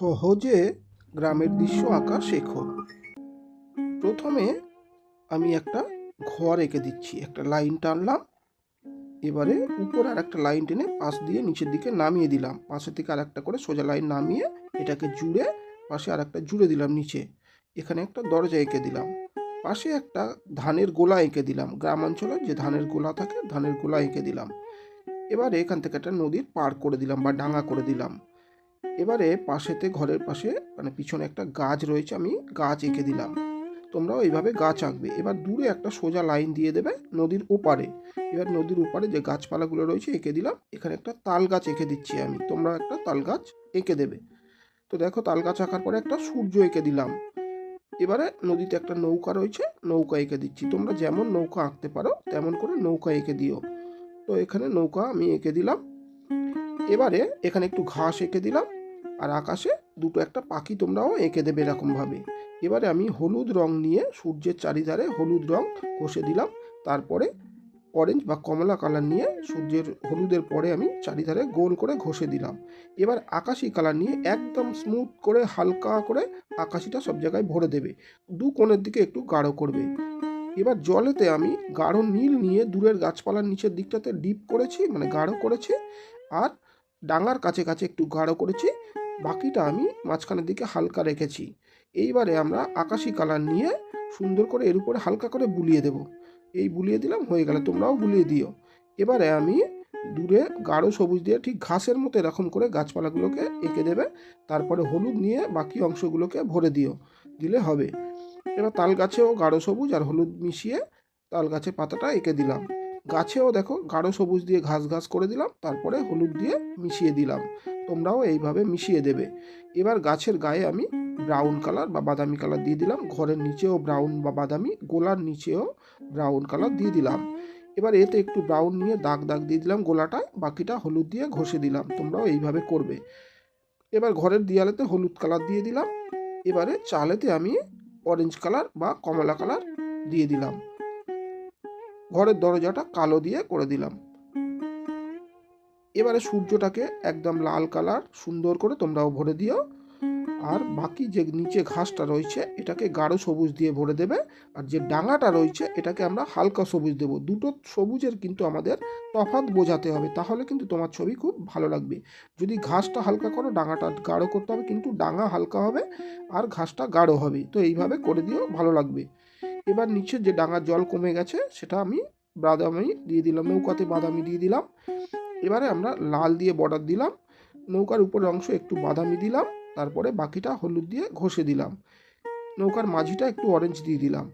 সহজে গ্রামের দৃশ্য আঁকা শেখো। প্রথমে আমি একটা ঘর এঁকে দিচ্ছি। একটা লাইন টানলাম। এবারে উপর আর একটা লাইন টেনে পাশ দিয়ে নিচের দিকে নামিয়ে দিলাম। পাশের থেকে আর একটা করে সোজা লাইন নামিয়ে এটাকে জুড়ে পাশে আর একটা জুড়ে দিলাম নিচে। এখানে একটা দরজা এঁকে দিলাম। পাশে একটা ধানের গোলা এঁকে দিলাম। গ্রাম অঞ্চলে যে ধানের গোলা থাকে, ধানের গোলা এঁকে দিলাম। এবারে এখান থেকে একটা নদীর পার করে দিলাম বা ডাঙা করে দিলাম। এবারে পাশেতে ঘরের পাশে মানে পিছনে একটা গাছ রয়েছে, আমি গাছ এঁকে দিলাম। তোমরাও এইভাবে গাছ আঁকবে। এবার দূরে একটা সোজা লাইন দিয়ে দেবে, নদীর ওপারে। এবার নদীর ওপারে যে গাছপালাগুলো রয়েছে, এঁকে দিলাম। এখানে একটা তাল গাছ এঁকে দিচ্ছি আমি। তোমরা একটা তাল গাছ এঁকে দেবে। তো দেখো, তাল গাছ আঁকার পরে একটা সূর্য এঁকে দিলাম। এবারে নদীতে একটা নৌকা রয়েছে, নৌকা এঁকে দিচ্ছি। তোমরা যেমন নৌকা আঁকতে পারো, তেমন করে নৌকা এঁকে দিও। তো এখানে নৌকা আমি এঁকে দিলাম। এবারে এখানে একটু ঘাস এঁকে দিলাম। আর আকাশে দুটো একটা পাখি তোমরাও এঁকে দেবে এরকমভাবে। এবারে আমি হলুদ রং নিয়ে সূর্যের চারিধারে হলুদ রং ঘষে দিলাম। তারপরে অরেঞ্জ বা কমলা কালার নিয়ে সূর্যের হলুদের পরে আমি চারিধারে গোল করে ঘষে দিলাম। এবার আকাশি কালার নিয়ে একদম স্মুথ করে হালকা করে আকাশিটা সব জায়গায় ভরে দেবে। দু কোণের দিকে একটু গাঢ় করবে। এবার জলেতে আমি গাঢ় নীল নিয়ে দূরের গাছপালার নিচের দিকটাতে ডিপ করেছি মানে গাঢ় করেছি, আর ডাঙার কাছে কাছে একটু গাঢ় করেছি। বাকিটা আমি মাঝখানের দিকে হালকা রেখেছি। এইবারে আমরা আকাশি কালার নিয়ে সুন্দর করে এর উপরে হালকা করে বুলিয়ে দেব। এই বুলিয়ে দিলাম, হয়ে গেলে তোমরাও বুলিয়ে দিও। এবারে আমি দূরে গাঢ় সবুজ দিয়ে ঠিক ঘাসের মতো এরকম করে গাছপালাগুলোকে এঁকে দেবে। তারপরে হলুদ নিয়ে বাকি অংশগুলোকে ভরে দিও। দিলে হবে। এবার তাল গাছেও গাঢ় সবুজ আর হলুদ মিশিয়ে তাল গাছের পাতাটা এঁকে দিলাম। গাছেও দেখো গাঢ় সবুজ দিয়ে ঘাস ঘাস করে দিলাম, তারপরে হলুদ দিয়ে মিশিয়ে দিলাম। তোমরাও এইভাবে মিশিয়ে দেবে। এবার গাছের গায়ে আমি ব্রাউন কালার বা বাদামি কালার দিয়ে দিলাম। ঘরের নিচেও ব্রাউন বা বাদামি, গোলার নিচেও ব্রাউন কালার দিয়ে দিলাম। এবার এতে একটু ব্রাউন নিয়ে দাগ দাগ দিয়ে দিলাম গোলাটায়, বাকিটা হলুদ দিয়ে ঘষে দিলাম। তোমরাও এইভাবে করবে। এবার ঘরের দেয়ালেতে হলুদ কালার দিয়ে দিলাম। এবারে চালেতে আমি অরেঞ্জ কালার বা কমলা কালার দিয়ে দিলাম। ঘরের দরজাটা কালো দিয়ে করে দিলাম। এবারে সূর্যটাকে একদম লাল কালার সুন্দর করে তোমরাও ভরে দিও। আর বাকি যে নিচে ঘাসটা রয়েছে, এটাকে গাঢ় সবুজ দিয়ে ভরে দেবে। আর যে ডাঙাটা রয়েছে, এটাকে আমরা হালকা সবুজ দেব। দুটো সবুজের কিন্তু আমাদের তফাৎ বোঝাতে হবে, তাহলে কিন্তু তোমার ছবি খুব ভালো লাগবে। যদি ঘাসটা হালকা করো, ডাঙাটা গাঢ় করতে হবে, কিন্তু ডাঙা হালকা হবে আর ঘাসটা গাঢ় হবে। তো এইভাবে করে দিও, ভালো লাগবে। এবার নিচে যে ডাঙার জল কমে গেছে, সেটা আমি বাদামি দিয়ে দিলাম, নৌকাতে বাদামি দিয়ে দিলাম। এবারে আমরা লাল দিয়ে বর্ডার দিলাম, নৌকার উপরের অংশ একটু বাদামি দিলাম, তারপরে বাকিটা হলুদ দিয়ে ঘষে দিলাম। নৌকার মাঝিটা একটু অরেঞ্জ দিয়ে দিলাম।